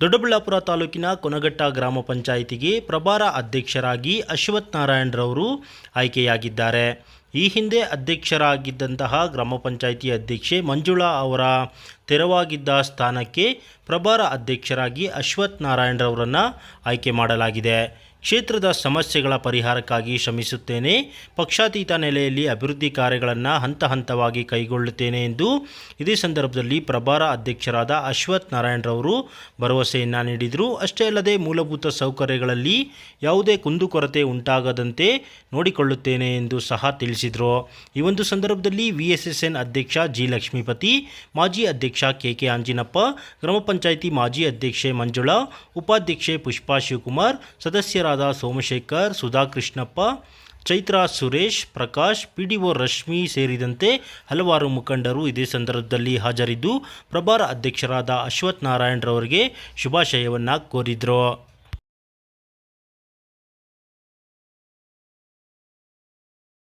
ದೊಡ್ಡಬಳ್ಳಾಪುರ ತಾಲೂಕಿನ ಕೊನಗಟ್ಟ ಗ್ರಾಮ ಪಂಚಾಯಿತಿಗೆ ಪ್ರಭಾರ ಅಧ್ಯಕ್ಷರಾಗಿ ಅಶ್ವಥ್ ನಾರಾಯಣರವರು ಆಯ್ಕೆಯಾಗಿದ್ದಾರೆ. ಈ ಹಿಂದೆ ಅಧ್ಯಕ್ಷರಾಗಿದ್ದಂತಹ ಗ್ರಾಮ ಪಂಚಾಯಿತಿ ಅಧ್ಯಕ್ಷೆ ಮಂಜುಳಾ ಅವರ ತೆರವಾಗಿದ್ದ ಸ್ಥಾನಕ್ಕೆ ಪ್ರಭಾರ ಅಧ್ಯಕ್ಷರಾಗಿ ಅಶ್ವಥ್ ನಾರಾಯಣರವರನ್ನು ಆಯ್ಕೆ ಮಾಡಲಾಗಿದೆ. ಕ್ಷೇತ್ರದ ಸಮಸ್ಯೆಗಳ ಪರಿಹಾರಕ್ಕಾಗಿ ಶ್ರಮಿಸುತ್ತೇನೆ. ಪಕ್ಷಾತೀತ ನೆಲೆಯಲ್ಲಿ ಅಭಿವೃದ್ಧಿ ಕಾರ್ಯಗಳನ್ನು ಹಂತ ಹಂತವಾಗಿ ಕೈಗೊಳ್ಳುತ್ತೇನೆ ಎಂದು ಇದೇ ಸಂದರ್ಭದಲ್ಲಿ ಪ್ರಭಾರ ಅಧ್ಯಕ್ಷರಾದ ಅಶ್ವಥ್ ನಾರಾಯಣರವರು ಭರವಸೆಯನ್ನು ನೀಡಿದರು. ಅಷ್ಟೇ ಅಲ್ಲದೆ ಮೂಲಭೂತ ಸೌಕರ್ಯಗಳಲ್ಲಿ ಯಾವುದೇ ಕುಂದುಕೊರತೆ ಉಂಟಾಗದಂತೆ ನೋಡಿಕೊಳ್ಳುತ್ತೇನೆ ಎಂದು ಸಹ ತಿಳಿಸಿದರು. ಈ ಒಂದು ಸಂದರ್ಭದಲ್ಲಿ ವಿ ಎಸ್ ಅಧ್ಯಕ್ಷ ಜಿ ಲಕ್ಷ್ಮೀಪತಿ, ಮಾಜಿ ಅಧ್ಯಕ್ಷ ಕೆ ಕೆ ಆಂಜಿನಪ್ಪ ಗ್ರಾಮ ಪಂಚಾಯಿತಿ ಮಾಜಿ ಅಧ್ಯಕ್ಷೆ ಮಂಜುಳಾ, ಉಪಾಧ್ಯಕ್ಷೆ ಪುಷ್ಪಾ ಶಿವಕುಮಾರ್, ಸದಸ್ಯರಾದ ಸೋಮಶೇಖರ್, ಸುಧಾಕೃಷ್ಣಪ್ಪ, ಚೈತ್ರಾ ಸುರೇಶ್, ಪ್ರಕಾಶ್, ಪಿಡಿಒ ರಶ್ಮಿ ಸೇರಿದಂತೆ ಹಲವಾರು ಮುಖಂಡರು ಇದೇ ಸಂದರ್ಭದಲ್ಲಿ ಹಾಜರಿದ್ದು, ಪ್ರಭಾರ ಅಧ್ಯಕ್ಷರಾದ ಅಶ್ವಥ್ ನಾರಾಯಣರವರಿಗೆ ಶುಭಾಶಯವನ್ನು ಕೋರಿದರು.